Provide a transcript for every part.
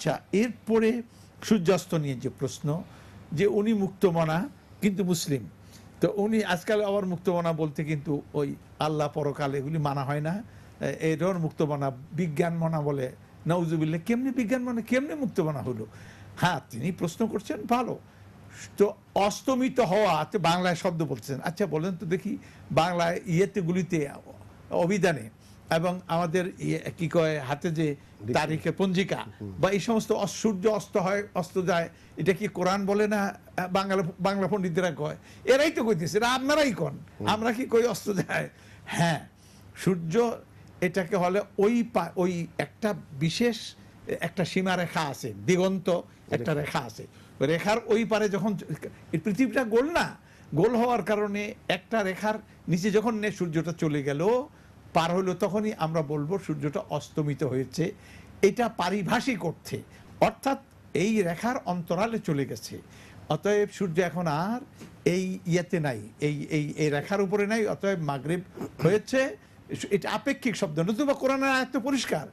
আচ্ছা এরপরে সূর্যাস্ত নিয়ে যে প্রশ্ন, যে উনি মুক্তমনা, কিন্তু মুসলিম। তো উনি আজকাল আবার মুক্তমনা বলতে কিন্তু ওই আল্লাহ পরকাল এগুলি মানা হয় না। এ- এই ধরনের মুক্তমনা বিজ্ঞান মনা বলে নওজুবিল্লা কেমনি বিজ্ঞান মানে কেমনি মুক্তমনা হলো? হ্যাঁ তিনি প্রশ্ন করছেন, ভালো। তো অস্তমিত হওয়া বাংলায় শব্দ বলছেন। আচ্ছা বলেন তো দেখি, বাংলায় ইয়েতেগুলিতে অভিধানে এবং আমাদের ইয়ে কি কয় হাতে যে তারিখের পঞ্জিকা বা এই সমস্ত সূর্য অস্ত হয় অস্ত যায় এটা কি কোরআন বলে না বাংলা বাংলা পণ্ডিতরা কয়? এরাই তো কইতেছে এটা আপনারাই কন। আমরা কি কই অস্ত যায়? হ্যাঁ সূর্য এটাকে হলে ওই পা- ওই একটা বিশেষ একটা সীমা রেখা আছে দিগন্ত একটা রেখা। আছে। রেখার ওই পারে যখন পৃথিবীটা গোল না গোল হওয়ার কারণে একটা রেখার নিচে যখন নে সূর্যটা চলে গেল পার হলো তখনই আমরা বলব সূর্যটা অস্তমিত হয়েছে। এটা পারিভাষিক অর্থে। অর্থাৎ এই রেখার অন্তরালে চলে গেছে। অতএব সূর্য এখন আর এই ইয়েতে নাই। এই এই এই রেখার উপরে নাই। অতএব মাগরিব হয়েছে। এটা আপেক্ষিক শব্দ। নতুবা কোরআনের আয়াত তো পরিষ্কার।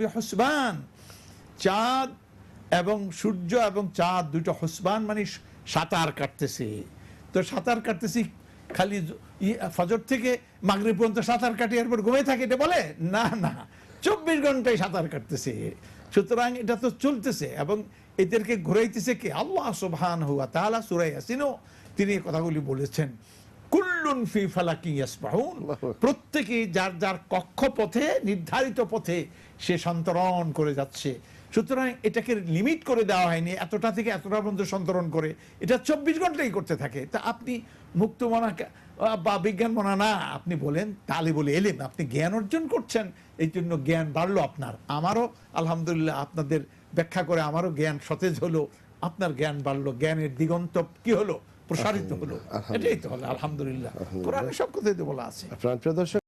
বিহসবান। চাঁদ এবং সূর্য এবং চাঁদ দুটো হসবান মানে সাঁতার কাটতেছে। তো সাঁতার কাটতেছি খালি ফজর থেকে মাগরিব পর্যন্ত সাঁতার কাটি এরপর ঘুমিয়ে থাকে এটা বলে? না না। চব্বিশ ঘন্টায় সাঁতার কাটতেছে। সুতরাং এটা তো চলতেছে এবং এদেরকে ঘুরাইতেছে কে? আল্লাহ সুবহান হুয়া তাহলা সুরাই আসিনো তিনি কথাগুলি বলেছেন। কুল্লুন ফি ফালাকি ইয়াসবাহুন। প্রত্যেকে যার যার কক্ষপথে নির্ধারিত পথে সে সন্তরণ করে যাচ্ছে। সুতরাং এটাকে লিমিট করে দেওয়া হয়নি এতটা থেকে এতটা পর্যন্ত সন্তরণ করে। এটা চব্বিশ ঘন্টাই করতে থাকে। তা আপনি মুক্ত মনা বা বিজ্ঞান মনা না আপনি বলেন তাহলে বলে এলেন আপনি জ্ঞান অর্জন করছেন এই জন্য জ্ঞান বাড়লো আপনার। আমারও আলহামদুলিল্লাহ আপনাদের ব্যাখ্যা করে আমারও জ্ঞান সতেজ হলো আপনার জ্ঞান বাড়লো জ্ঞানের দিগন্ত কি হলো? প্রসারিত হলো। এটাই তো হলো আলহামদুলিল্লাহ। সব কথাই তো বলা আছে।